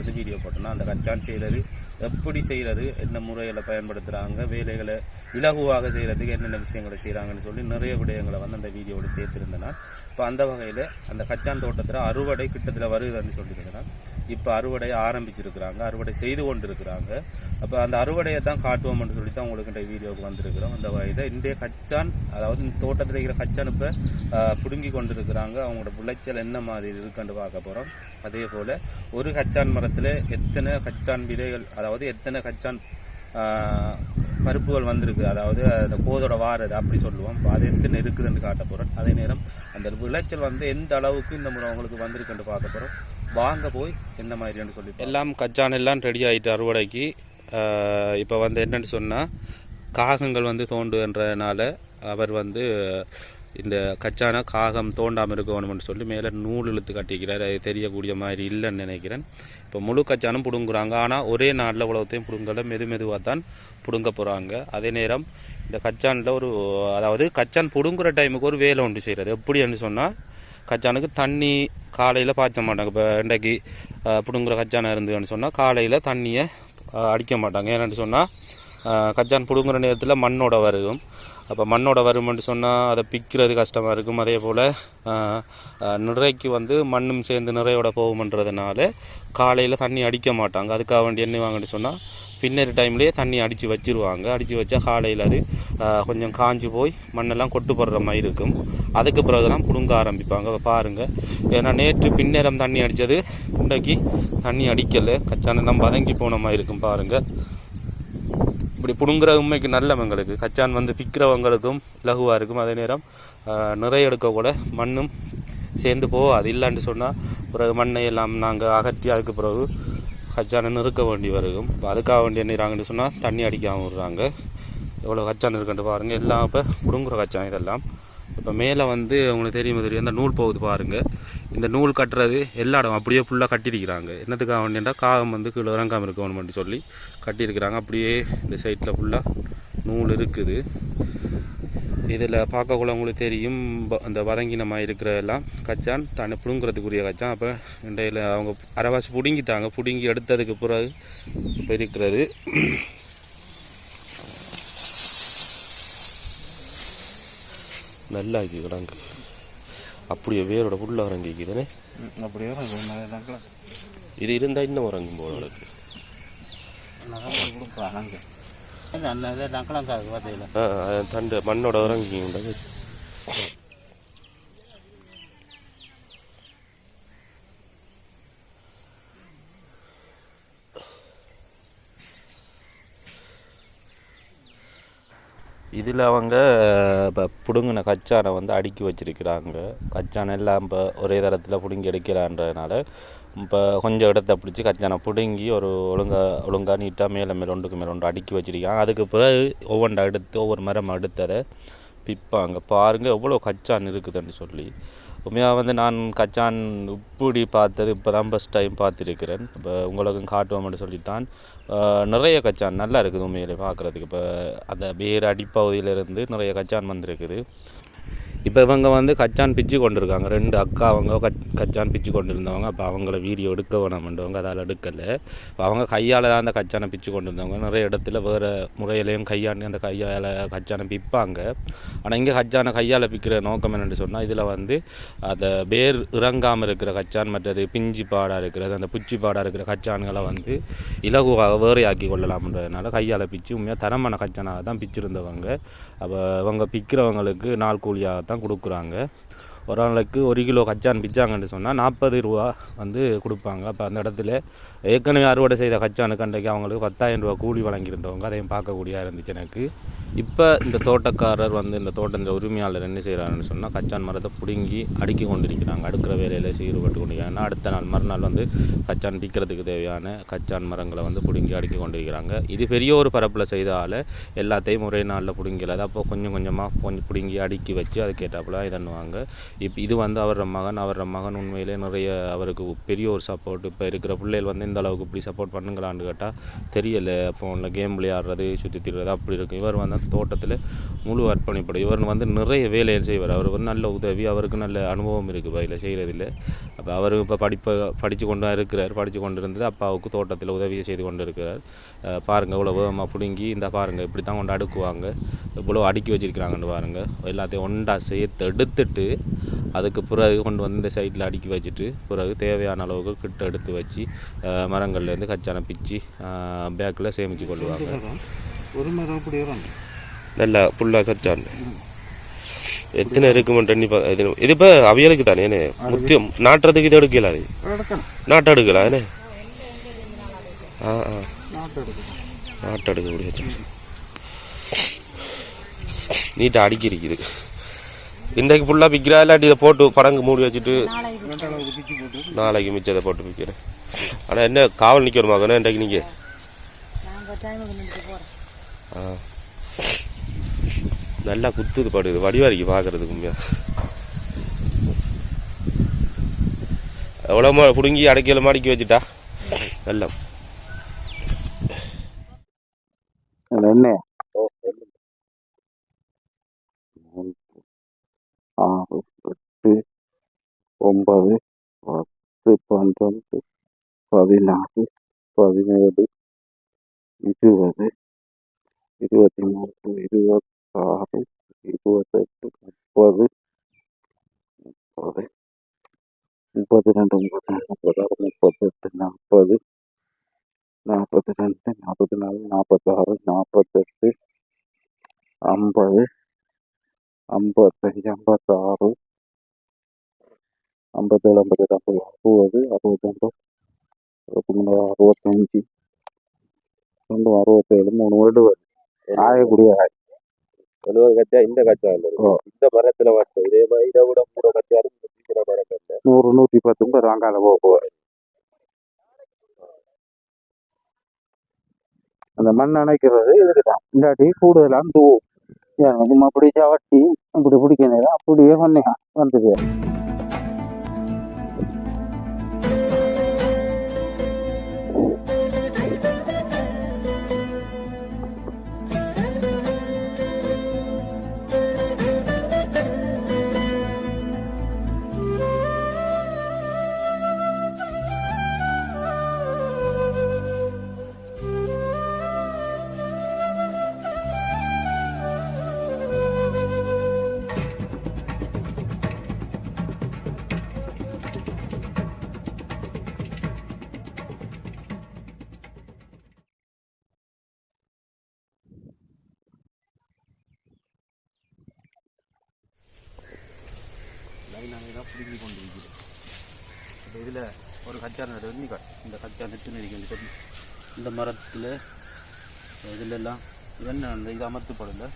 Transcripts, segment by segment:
ஒரு இருந்து வீடியோ போட்டோம்னா அந்த கச்சான் செய்கிறது எப்படி செய்கிறது என்ன முறைகளை பயன்படுத்துகிறாங்க வேலைகளை இலகுவாக செய்கிறதுக்கு என்னென்ன விஷயங்களை செய்கிறாங்கன்னு சொல்லி நிறைய விடயங்களை வந்து அந்த வீடியோவில் சேர்த்துருந்தேன்னா. இப்போ அந்த வகையில் அந்த கச்சான் தோட்டத்தில் அறுவடை கிட்டத்தில் வருதுன்னு சொல்லியிருக்கிறேன். இப்போ அறுவடை ஆரம்பிச்சிருக்கிறாங்க அறுவடை செய்து கொண்டு இருக்கிறாங்க அப்போ அந்த அறுவடையை தான் காட்டுவோம்னு சொல்லி தான் உங்களுக்கு இந்த வீடியோவுக்கு வந்திருக்கிறோம். அந்த வகையில் இன்றைய கச்சான் அதாவது இந்த தோட்டத்தில் இருக்கிற கச்சான் இப்போ பிடுங்கி கொண்டிருக்கிறாங்க. அவங்களோட விளைச்சல் என்ன மாதிரி இருக்குன்னு பார்க்க போகிறோம் அதே போல் ஒரு கச்சான் மரத்தில் எத்தனை கச்சான் விதைகள் அதாவது எத்தனை கச்சான் பருப்புகள் வந்திருக்கு அதாவது அந்த கோதோட வாரது அப்படி சொல்லுவோம். அது எத்தனை இருக்குதுன்னு காட்ட போகிறோம் அதே நேரம் அந்த விளைச்சல் வந்து எந்த அளவுக்கு இந்த முறை அவங்களுக்கு வந்திருக்குன்னு பார்க்க போகிறோம் வாங்க போய் என்ன மாதிரின்னு சொல்லி எல்லாம் கச்சான் எல்லாம் ரெடி ஆகிட்டு அறுவடைக்கு இப்போ வந்து என்னென்னு சொன்னால் காகங்கள் வந்து தோண்டுன்றதுனால அவர் வந்து இந்த கச்சான காகம் தோண்டாமல் இருக்கணும்னு சொல்லி மேலே நூல் இழுத்து கட்டிக்கிறார். அது தெரியக்கூடிய மாதிரி இல்லைன்னு நினைக்கிறேன். இப்போ முழு கச்சானும் பிடுங்குறாங்க. ஆனால் ஒரே நாளில் உலகத்தையும் பிடுங்கல. மெது மெதுவாக தான் பிடுங்க போகிறாங்க அதே நேரம் இந்த கச்சானில் ஒரு அதாவது கச்சான் பிடுங்குற டைமுக்கு ஒரு வேலை ஒன்று செய்கிறது எப்படின்னு சொன்னால் கச்சானுக்கு தண்ணி காலையில் பாய்ச்ச மாட்டாங்க. இப்போ இன்றைக்கு பிடுங்குற கச்சானை இருந்ததுன்னு சொன்னால் காலையில் தண்ணியை அடிக்க மாட்டாங்க. ஏன்னு சொன்னால் கச்சான் பிடுங்குற நேரத்தில் மண்ணோட வருகும் அப்போ மண்ணோட வரும்னு சொன்னால் அதை பிக்கிறது கஷ்டமாக இருக்கும். அதே போல் நிறைக்கு வந்து மண்ணும் சேர்ந்து நிறையோட போகும்ன்றதுனால காலையில் தண்ணி அடிக்க மாட்டாங்க. அதுக்காக வேண்டி என்ன வாங்கன்னு சொன்னால் பின்னர் டைம்லேயே தண்ணி அடித்து வச்சிருவாங்க. அடித்து வச்சா காலையில் அது கொஞ்சம் காஞ்சு போய் மண்ணெல்லாம் கொட்டு போடுற மாதிரி இருக்கும். அதுக்கு பிறகு தான் பிடுங்க ஆரம்பிப்பாங்க. பாருங்கள் ஏன்னா நேற்று பின்னேரம் தண்ணி அடித்தது இன்றைக்கு தண்ணி அடிக்கலை. கச்சான நம்ம வதங்கி போன மாதிரி இருக்கும் பாருங்கள் அப்படி பிடுங்குற உண்மைக்கு நல்லவங்களுக்கு கச்சான் வந்து பிக்கிறவங்களுக்கும் இலகுவாக இருக்கும் அதே நேரம் நிறைய எடுக்க கூட மண்ணும் சேர்ந்து போகாது இல்லைன்னு சொன்னால் பிறகு மண்ணை எல்லாம் நாங்கள் அகற்றி அதுக்கு பிறகு கச்சானை நிறுக்க வேண்டி வருகும். இப்போ அதுக்காக வேண்டி என்ன சொன்னால் தண்ணி அடிக்காமல் விடுறாங்க. எவ்வளோ கச்சான் இருக்குன்ட்டு பாருங்கள் எல்லாம் இப்போ பிடுங்குற கச்சான் இதெல்லாம். இப்போ மேலே வந்து உங்களுக்கு தெரியுமா தெரியும். அந்த நூல் போகுது பாருங்கள் இந்த நூல் கட்டுறது எல்லா இடம் அப்படியே ஃபுல்லாக கட்டியிருக்கிறாங்க. என்னத்துக்காக வேண்டியா காகம் வந்து கீழே இறங்காமல் இருக்கணும்னு சொல்லி கட்டியிருக்கிறாங்க. அப்படியே இந்த சைட்டில் ஃபுல்லாக நூல் இருக்குது. இதில் பார்க்கக்குள்ள உங்களுக்கு தெரியும் அந்த வதங்கினமாக இருக்கிற எல்லாம் கச்சான் தன்னை பிடுங்குறதுக்குரிய கச்சான். அப்போ இண்டையில் அவங்க அரைவாசி பிடுங்கிட்டாங்க. பிடுங்கி எடுத்ததுக்கு பிறகு இப்போ இருக்கிறது. நல்லா ஆக்கி கிடங்கு. அப்படியே வேரோட புள்ள இறங்கிக்குதுனே அப்படியே இது இருந்தால் இன்னும் பார்த்தீங்களா? ஆ அது தண்டு மண்ணோட இறங்கிக்கின்றது இதில் அவங்க இப்போ பிடுங்கின கச்சானை வந்து அடுக்கி வச்சிருக்கிறாங்க. கச்சானை எல்லாம் இப்போ ஒரே தரத்தில் பிடுங்கி எடுக்கலான்றதுனால இப்போ கொஞ்சம் இடத்த பிடிச்சி கச்சானை பிடுங்கி ஒரு ஒழுங்காக ஒழுங்காக நீட்டாக மேலே மேலே ஒன்றுக்கு மேலே ஒன்று அடுக்கி வச்சுருக்காங்க. அதுக்கு பிறகு ஒவ்வொன்றா எடுத்து ஒவ்வொரு மரம் எடுத்ததை பிப்பாங்க. பாருங்கள் எவ்வளோ கச்சான் இருக்குதுன்னு சொல்லி. உண்மையாக வந்து நான் கச்சான் இப்படி பார்த்தது இப்போ தான் ஃபஸ்ட் டைம் பார்த்துருக்கிறேன். இப்போ உங்களுக்கும் காட்டுவோம்னு சொல்லித்தான். நிறைய கச்சான் நல்லா இருக்குது உண்மையிலே பார்க்குறதுக்கு. இப்போ அந்த வேறு அடிப்பகுதியிலேருந்து நிறைய கச்சான் வந்திருக்குது. இப்போ இவங்க வந்து கச்சான் பிச்சு கொண்டிருக்காங்க. ரெண்டு அக்கா அவங்க கச் கச்சான் பிச்சு கொண்டிருந்தவங்க. அப்போ அவங்கள வீடியோ எடுக்க வேணாமன்றவங்க அதால் எடுக்கலை. இப்போ அவங்க கையால் தான் அந்த கச்சானை பிச்சு கொண்டு இருந்தவங்க நிறைய இடத்துல வேறு முறையிலையும் கையாண்டு அந்த கையால் கச்சானை பிப்பாங்க. ஆனால் இங்கே கச்சானை கையால் பிக்கிற நோக்கம் என்னென்னு சொன்னால் இதில் வந்து அதை வேர் இறங்காமல் இருக்கிற கச்சான் மற்றது பிஞ்சு பாடாக இருக்கிறது அந்த புச்சி பாடாக இருக்கிற கச்சான்களை வந்து இலகுவாக வேறையாக்கி கொள்ளலாம்ன்றதுனால கையால் பிச்சு உண்மையாக தரமான கச்சானாக தான் பிச்சிருந்தவங்க. அப்போ இவங்க பிக்கிறவங்களுக்கு நாள் கூலியாக தான் கொடுக்குறாங்க. ஒரு ஆளுக்கு ஒரு கிலோ கச்சான் பிச்சாங்கன்னு சொன்னால் நாற்பது ரூபா வந்து கொடுப்பாங்க. அப்போ அந்த இடத்துல ஏற்கனவே அறுவடை செய்த கச்சானுக்கு அன்றைக்கு அவங்களுக்கு பத்தாயிரம் ரூபா கூலி வழங்கியிருந்தவங்க. அதையும் பார்க்கக்கூடியா இருந்துச்சு எனக்கு. இப்போ இந்த தோட்டக்காரர் வந்து இந்த தோட்டத்தில் உரிமையாளர் என்ன செய்கிறாருன்னு சொன்னால் கச்சான் மரத்தை பிடுங்கி அடுக்கி கொண்டிருக்கிறாங்க. அடுக்கிற வேலையில் ஈடுபட்டு கொண்டிருக்கிறாங்க. அடுத்த நாள் மறுநாள் வந்து கச்சான் பிக்கிறதுக்கு தேவையான கச்சான் மரங்களை வந்து பிடுங்கி அடுக்கி கொண்டிருக்கிறாங்க. இது பெரிய ஒரு பரப்பில் செய்தால் எல்லாத்தையும் ஒரே நாளில் பிடுங்கலாது அப்போ கொஞ்சம் கொஞ்சமாக கொஞ்சம் பிடுங்கி அடுக்கி வச்சு அதுக்கேற்றாப்புல பண்ணுவாங்க. இப்போ இது வந்து அவரோட மகன் அவரோட மகன் உண்மையிலே நிறைய அவருக்கு பெரிய ஒரு சப்போர்ட் இப்போ இருக்கிற பிள்ளைகள் வந்து இந்த அளவுக்கு இப்படி சப்போர்ட் பண்ணுங்களான்னு கேட்டால் தெரியலை. ஃபோனில் கேம் விளையாடுறது சுற்றி திரிறது அப்படி இருக்கும் இவர் வந்து தோட்டத்தில் முழு அர்ப்பணிப்படும் இவர் வந்து நிறைய வேலையை செய்வார். அவர் வந்து நல்ல உதவி அவருக்கு நல்ல அனுபவம் இருக்குது வயலில் செய்கிறதில்ல அப்போ அவர் இப்போ படிப்பை படித்து கொண்டு இருக்கிறார். படித்து கொண்டு இருந்தது அப்பாவுக்கு தோட்டத்தில் உதவியை செய்து கொண்டு இருக்கிறார் பாருங்கள் இவ்வளோ வேகமாக பிடுங்கி இந்த பாருங்க இப்படி தான் கொண்டு அடுக்குவாங்க. இவ்வளோ அடுக்கி வச்சிருக்கிறாங்கன்னு பாருங்கள் எல்லாத்தையும் ஒண்டா சேர்த்து எடுத்துட்டு அதுக்கு பிறகு கொண்டு வந்து இந்த சைடில் அடுக்கி வச்சுட்டு பிறகு தேவையான அளவுக்கு கிட்ட எடுத்து வச்சு மரங்கள்லேருந்து கச்சான பிச்சு பேக்கில் சேமித்து கொள்ளுவாங்க. ஒரு மரம் அப்படி வரும். நல்லா ஃபுல்லாக கச்சான் எத்தனை பா- இது இப்போ அவியலுக்கு தானே என்ன? முத்தி நாட்டுறதுக்கு இது எடுக்கல அது? நாட்டு எடுக்கலாம் என்ன? ஆ ஆ. நாட்டு எடுக்க முடியாது. நீட்டாக அடுக்கி இருக்குது. இன்றைக்கு ஃபுல்லாக விற்கிறா இல்லாட்டி இதை போட்டு படங்கு மூடி வச்சுட்டு நாளைக்கு மிச்சத்தை போட்டு. விற்கிறேன் ஆனால் என்ன காவல் நிற்கணுமா கண்ணா இன்றைக்கு நீங்கள் ஆ. நல்லா குத்துது படுது வடிவாரிக்கு பார்க்கறதுக்கு உண்மையா? எவ்வளோ மா பிடுங்கி அடைக்கல மாடிக்கி வச்சுட்டா? நல்லா. என்ன? ஆறு எட்டு ஒன்பது பத்து பன்னெண்டு பதினாறு பதினேழு இருபது இருபத்தி மூணு இருபத்தாறு இருபத்தெட்டு முப்பது முப்பது முப்பத்தி ரெண்டு முப்பத்தி நாலு முப்பத்தாறு முப்பத்தெட்டு நாற்பது நாற்பத்தி ரெண்டு நாற்பத்தி நாலு நாற்பத்தாறு நாற்பத்தெட்டு ஐம்பது ஐம்பத்தஞ்சு ஐம்பத்தாறு. ஐம்பத்தேழு ஐம்பத்தெட்டு ஐம்பது அறுபது அறுபத்தொன்று அறுபத்தி மூணு அறுபத்தஞ்சு. ரெண்டு அறுபத்தேழு மூணு எழுபது. ஆயக்கூடிய எழுபது கச்சா இந்த கச்சா இல்லை. இந்த மரத்தில் மட்டும் இதே மாதிரி இதை விட கூட கச்சா இருக்கு. இந்த மரம் நூறு நூற்றி பத்து பேர் வாங்காத போக போவார் அந்த மண் அணைக்கிறது இதுக்கு தான் இல்லாட்டி கூடுதலாக தூவும் சும்மா பிடிச்சா வட்டி இப்படி பிடிக்கணும் அப்படியே பண்ணேன் வந்துது நாங்கள் தான் கொண்டு இருக்கிறோம் இப்போ இதில் ஒரு கச்சா நடு நீ இந்த கச்சா நெட்டு நெறிக்க இந்த மரத்தில் இதில் எல்லாம் என்ன அந்த இது அமர்த்தப்படல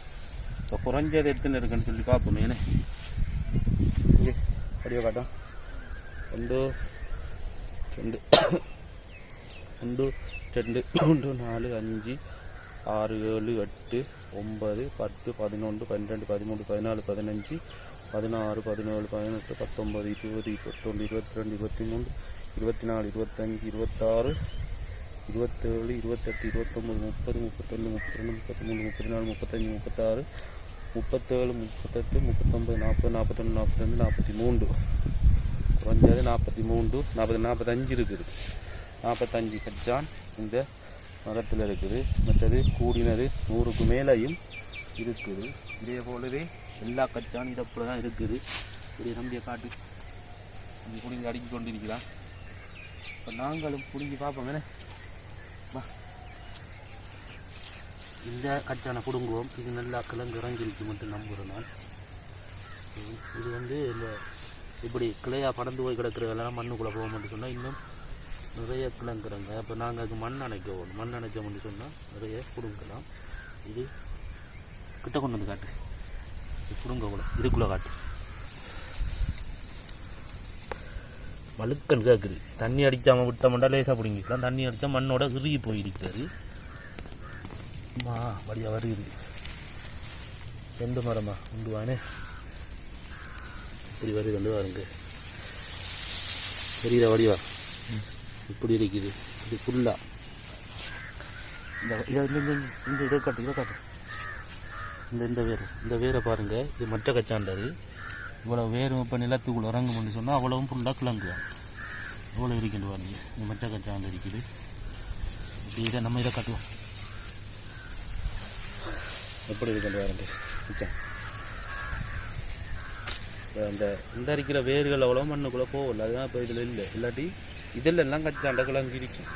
இப்போ குறைஞ்சது எத்தனை இருக்குன்னு சொல்லி பார்ப்போம். ஏன்னா இங்கே அப்படியே காட்டும். ரெண்டு ரெண்டு ரெண்டு ரெண்டு மூன்று நாலு அஞ்சு ஆறு ஏழு எட்டு ஒன்பது பத்து பதினொன்று பன்னிரெண்டு பதிமூணு பதினாலு பதினஞ்சு பதினாறு பதினேழு பதினெட்டு பத்தொம்பது இருபது இருபத்தொன்று இருபத்தி ரெண்டு இருபத்தி மூணு இருபத்தி நாலு இருபத்தஞ்சு இருபத்தாறு இருபத்தேழு இருபத்தெட்டு இருபத்தொம்பது முப்பது முப்பத்தொன்று முப்பத்தி ரெண்டு முப்பத்தி மூணு முப்பத்தி நாலு முப்பத்தஞ்சு முப்பத்தாறு முப்பத்தேழு முப்பத்தெட்டு முப்பத்தொம்பது நாற்பது நாற்பத்தொன்று நாற்பத்தஞ்சு நாற்பத்தி மூன்று குறைஞ்சது நாற்பத்தி மூன்று நாற்பது நாற்பத்தஞ்சு இருக்குது. நாற்பத்தஞ்சு கச்சான் இந்த மரத்தில் இருக்குது. மற்றது கூடினது நூறுக்கு மேலேயும் இருக்குது. இதே போலவே எல்லா கச்சானும் இதை போல தான் இருக்குது. இப்படி நம்பிய காட்டு. அப்படி பிடிங்கி அடுக்கி கொண்டு இருக்கிறான் இப்போ நாங்களும் பிடிங்கி பார்ப்போம். வா. இந்த கச்சானை பிடுங்குவோம் இது நல்லா கிழங்கு இறங்கிருக்கு மட்டும் நம்புகிறேன் நான். இது- வந்து இந்த இப்படி கிளையாக படந்து போய் கிடக்கிறதெல்லாம் மண்ணுக்குள்ளே போக மட்டும் சொன்னால் இன்னும் நிறைய கிழங்குறங்க அப்போ நாங்கள் அதுக்கு மண் அணைக்க போகணும். மண் அணைச்சோம்னு சொன்னால் நிறைய பிடுங்கலாம் இது கிட்ட கொண்டு வந்து காட்டு. பிடுங்க கூட இதுக்குள்ளே காட்டு. வழுக்கன் கேட்குது தண்ணி அடிக்காமல் விட்டோம்னா லேசாக பிடிங்கிக்கலாம் தண்ணி அடித்தா மண்ணோட இறுகி போயிருக்கிறது அம்மா வழியாக வருகிறது எந்த மரமா? உண்டு வானே. இப்படி வருது வந்து பாருங்க. தெரியுதா வடிவா? இப்படி இருக்குது. இது ஃபுல்லாக இந்த இதை இந்த இந்த- இந்த இதை காட்டு இதை காட்டு. இந்த இந்த வேர் இந்த வேரை பாருங்கள் இது மற்ற கச்சாண்டது இவ்வளோ வேரும் இப்போ நிலத்துக்குள்ள இறங்கும்னு சொன்னால் அவ்வளவும் ஃபுல்லாக கிளங்குவோம் இவ்வளோ இருக்குது பாருங்க. இந்த மற்ற கச்சாண்டு இருக்குது. இப்படி இதை நம்ம இதை கட்டுவோம். எப்படி இருக்குது பாருங்க. இந்த இந்த அரிக்கிற வேர்கள் அவ்வளோ மண்ணுக்குள்ளே போகல. அதுதான் இப்போ இதில் இல்லை. இல்லாட்டி இதில் எல்லாம் கச்சாண்ட கிழங்கு இருக்கும்.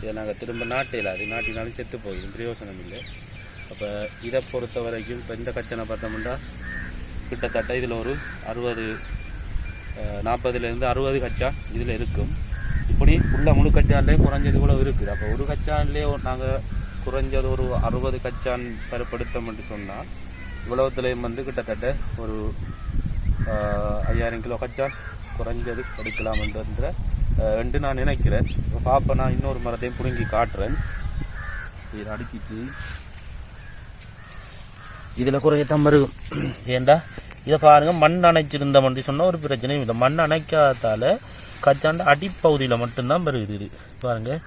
இதை நாங்கள் திரும்ப நாட்டையில் அது நாட்டினாலும் செத்து போயிடும் பிரயோசனம் இல்லை. அப்போ இதை பொறுத்த வரைக்கும் இப்போ இந்த கச்சனை பார்த்தோம்னா கிட்டத்தட்ட இதில் ஒரு அறுபது நாற்பதுலேருந்து அறுபது கச்சா இதில் இருக்கும். இப்படி உள்ள முழு கச்சான்லேயே குறைஞ்சது கூட இருக்குது. அப்போ ஒரு கச்சான்லேயே நாங்கள் குறைஞ்சது ஒரு அறுபது கச்சான் பெறப்படுத்தோம்னு சொன்னால் இவ்வளவுத்துலேயும் வந்து கிட்டத்தட்ட ஒரு ஐயாயிரம் கிலோ கச்சான் குறைஞ்சது எடுக்கலாம்ன்ற ரெண்டு நான் நினைக்கிறேன். இப்போ பார்ப்ப நான் இன்னொரு மரத்தையும் பிடுங்கி காட்டுறேன். இதை அடுக்கிட்டு இதில் குறைய தம்பருகும் ஏண்டா? இதை பாருங்கள் மண் அணைச்சிருந்தோம்னு சொன்னால் ஒரு பிரச்சனையும் இல்லை. மண் அணைக்காதால கச்சாண்ட அடிப்பகுதியில் மட்டும்தான் பெருகுது இது. பாருங்கள்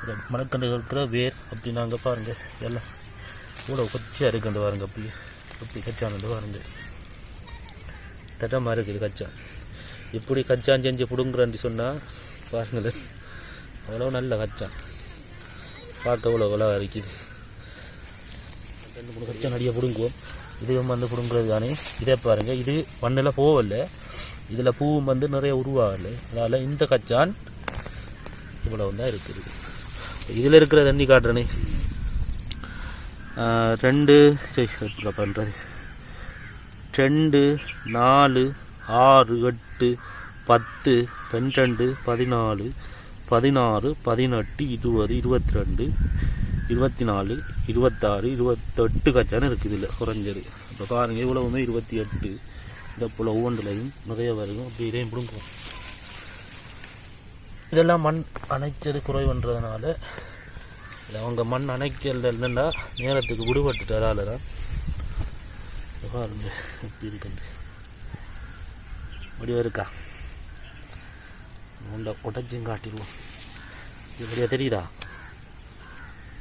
இந்த மணக்கண்டு இருக்கிற வேர் அப்படி நாங்கள் எல்லாம் கூட கொச்சியாக இருக்குது பாருங்கள் பாருங்க அப்படி அப்படி கச்சாண்டு பாருங்க. தட்டமாக இருக்குது கச்சான். இப்படி கச்சான் செஞ்சு பிடுங்குறேன்னு சொன்னால் பாருங்களேன். அவ்வளோ நல்ல கச்சான். பார்க்க அவ்வளோ அவ்வளோ இருக்குது. வந்து மூணு நடிகை பிடுங்குவோம். இதுவும் வந்து பிடுங்குறது தானே. இதே பாருங்கள் இது மண்ணில் போகல இதில் பூவும் வந்து நிறைய உருவாகலை அதனால் இந்த கச்சான் இவ்வளவு தான் இருக்குது. இதில் இருக்கிற தண்ணி காட்டுறனே. ரெண்டு சரி பண்ணுறது ரெண்டு நாலு ஆறு எட்டு பத்து பன்னிரெண்டு பதினாலு பதினாறு பதினெட்டு இருபது இருபத்தி ரெண்டு இருபத்தி நாலு இருபத்தாறு இருபத்தெட்டு கச்சான இருக்குது இதில் குறைஞ்சது. இப்போ பாருங்கள் இவ்வளவுமே இருபத்தி எட்டு. இந்த போல் ஒவ்வொன்றுலையும் நிறைய வருது. அப்படி இதையும் பிடுங்குவோம் இதெல்லாம் மண் அணைச்சது குறைவுன்றதுனால இது அவங்க மண் அணைச்சல் இல்லைன்னா நேரத்துக்கு விடுபட்டுட்டாரால தான் பாருங்க எப்படி இருக்குது முடிவு இருக்கா? உண்டை உடைச்சும் காட்டிடுவோம். இப்படியா தெரியுதா?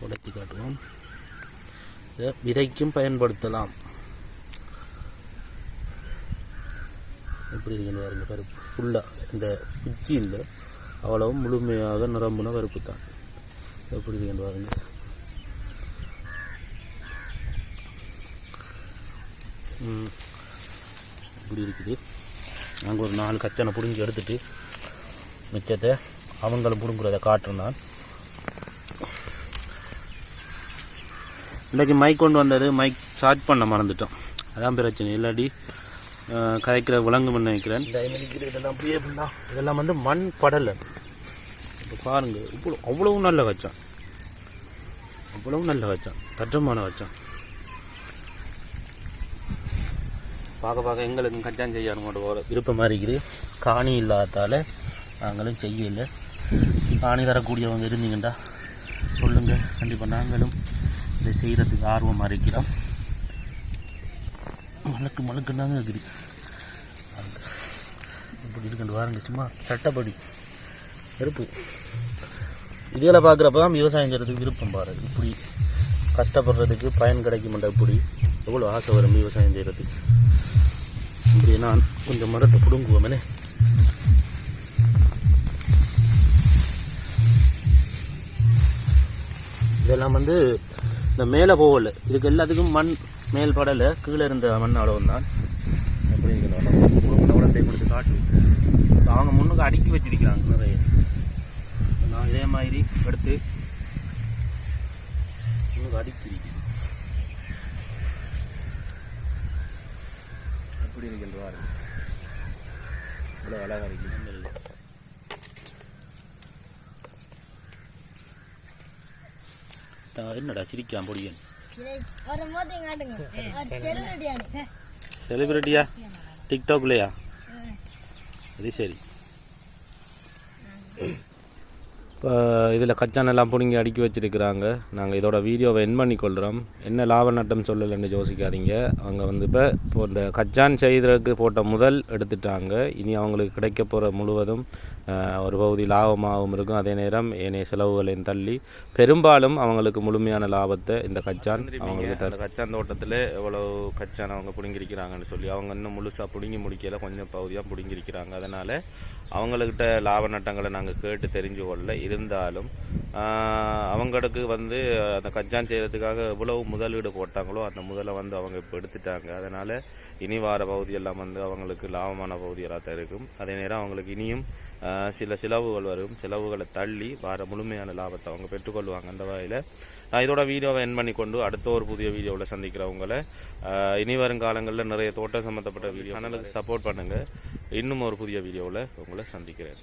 உடைச்சி காட்டுவோம். இதை விதைக்கும் பயன்படுத்தலாம். எப்படி இருக்குன்னு பாருங்க பருப்பு ஃபுல்லாக இந்த குச்சி இல்லை அவ்வளவும் முழுமையாக நிரம்புன பருப்பு தான் எப்படி இருக்குன்னு பாருங்க. இப்படி இருக்குது. நாங்கள் ஒரு நாலு கச்சனை பிடுங்கி எடுத்துட்டு மிச்சத்தை அவங்களும் பிடுங்குறத காட்டுறேன் நான். இன்றைக்கி மைக் கொண்டு வந்தது மைக் சார்ஜ் பண்ண மறந்துட்டோம். அதான் பிரச்சனை. இல்லாட்டி கரைக்கிற விலங்கு பண்ண நினைக்கிறேன். இதெல்லாம் அப்படியே பண்ணா இதெல்லாம் வந்து மண் படலை. இப்போ பாருங்கள் இவ்வளோ அவ்வளவு நல்ல வச்சான் அவ்வளவு நல்ல வச்சான் தற்றமான வச்சான் பார்க்க பார்க்க எங்களுக்கும் கச்சான் செய்யணும் ஒரு விருப்பமாக இருக்குது. காணி இல்லாதால நாங்களும் செய்யலை. காணி தரக்கூடியவங்க இருந்தீங்கண்டா சொல்லுங்கள் கண்டிப்பாக நாங்களும் இதை செய்கிறதுக்கு ஆர்வமாக இருக்கிறோம். மலக்கு மலக்குன்னாங்க இருக்குது. இப்படி இருக்கண்டு வாருங்க சும்மா சட்டப்படி. வெறுப்பு. இதில் பார்க்குறப்ப தான் விவசாயம் செய்கிறதுக்கு விருப்பம் பாரு. இப்படி கஷ்டப்படுறதுக்கு பயன் கிடைக்குமெண்டா இப்படி எவ்வளோ ஆசை வரும் விவசாயம் செய்கிறதுக்கு இப்படி நான் கொஞ்சம் மரத்தை பிடுங்குவோமே இதெல்லாம் வந்து இந்த மேலே போகல. இதுக்கு எல்லாத்துக்கும் மண் மேல் படலை கீழே இருந்த மண் அளவு தான் எப்படி உடம்பை கொடுத்து காட்டு அவங்க முன்னுக்கு அடுக்கி வச்சிருக்கிறாங்க நிறைய. நான் இதே மாதிரி எடுத்து முன்னுக்கு அடுக்கி வைக்கிறேன். எப்படி இருக்கின்றார் இவ்வளோ அழகாக இருக்குது. என்னடா சிரிக்காம பொடியன் செலிபிரிட்டியா டிக்டாக்லையா அது சரி. இப்போ இதில் கச்சான் எல்லாம் பிடுங்கி அடுக்கி வச்சிருக்கிறாங்க. நாங்கள் இதோட வீடியோவை என் பண்ணி கொள்கிறோம் என்ன லாப நட்டம் சொல்லலைன்னு யோசிக்காதீங்க. அவங்க வந்து இப்போ இப்போ இந்த கச்சான் செய்கிறதுக்கு போட்ட முதல் எடுத்துட்டாங்க. இனி அவங்களுக்கு கிடைக்க போகிற முழுவதும் ஒரு பகுதி லாபமாகவும் இருக்கும். அதே நேரம் ஏனைய செலவுகளையும் தள்ளி பெரும்பாலும் அவங்களுக்கு முழுமையான லாபத்தை இந்த கச்சான் அவங்களுக்கு அந்த கச்சான் தோட்டத்தில் எவ்வளோ கச்சான் அவங்க பிடுங்கிருக்கிறாங்கன்னு சொல்லி அவங்க இன்னும் முழுசாக பிடுங்கி முடிக்கல. கொஞ்சம் பகுதியாக பிடுங்கிருக்கிறாங்க அதனால் அவங்கக்கிட்ட லாப நட்டங்களை நாங்கள் கேட்டு தெரிஞ்சு கொள்ள இருந்தாலும் அவங்களுக்கு வந்து அந்த கஞ்சான் செய்கிறதுக்காக எவ்வளவு முதலீடு போட்டாங்களோ அந்த முதலை வந்து அவங்க இப்போ எடுத்துட்டாங்க. அதனால் இனி வார பகுதியெல்லாம் வந்து அவங்களுக்கு லாபமான பகுதிகளாக தான் இருக்கும். அதே நேரம் அவங்களுக்கு இனியும் சில செலவுகள் வரும். செலவுகளை தள்ளி வார முழுமையான லாபத்தை அவங்க பெற்றுக்கொள்வாங்க. அந்த வகையில் நான் இதோட வீடியோவை என் பண்ணி கொண்டு அடுத்த ஒரு புதிய வீடியோவில் சந்திக்கிறவங்களை ஆஹ், இனி வரும் காலங்களில் நிறைய தோட்டம் சம்மந்தப்பட்ட வீடியோ சேனலுக்கு சப்போர்ட் பண்ணுங்கள் இன்னும் ஒரு புதிய வீடியோவில் உங்களை சந்திக்கிறேன்.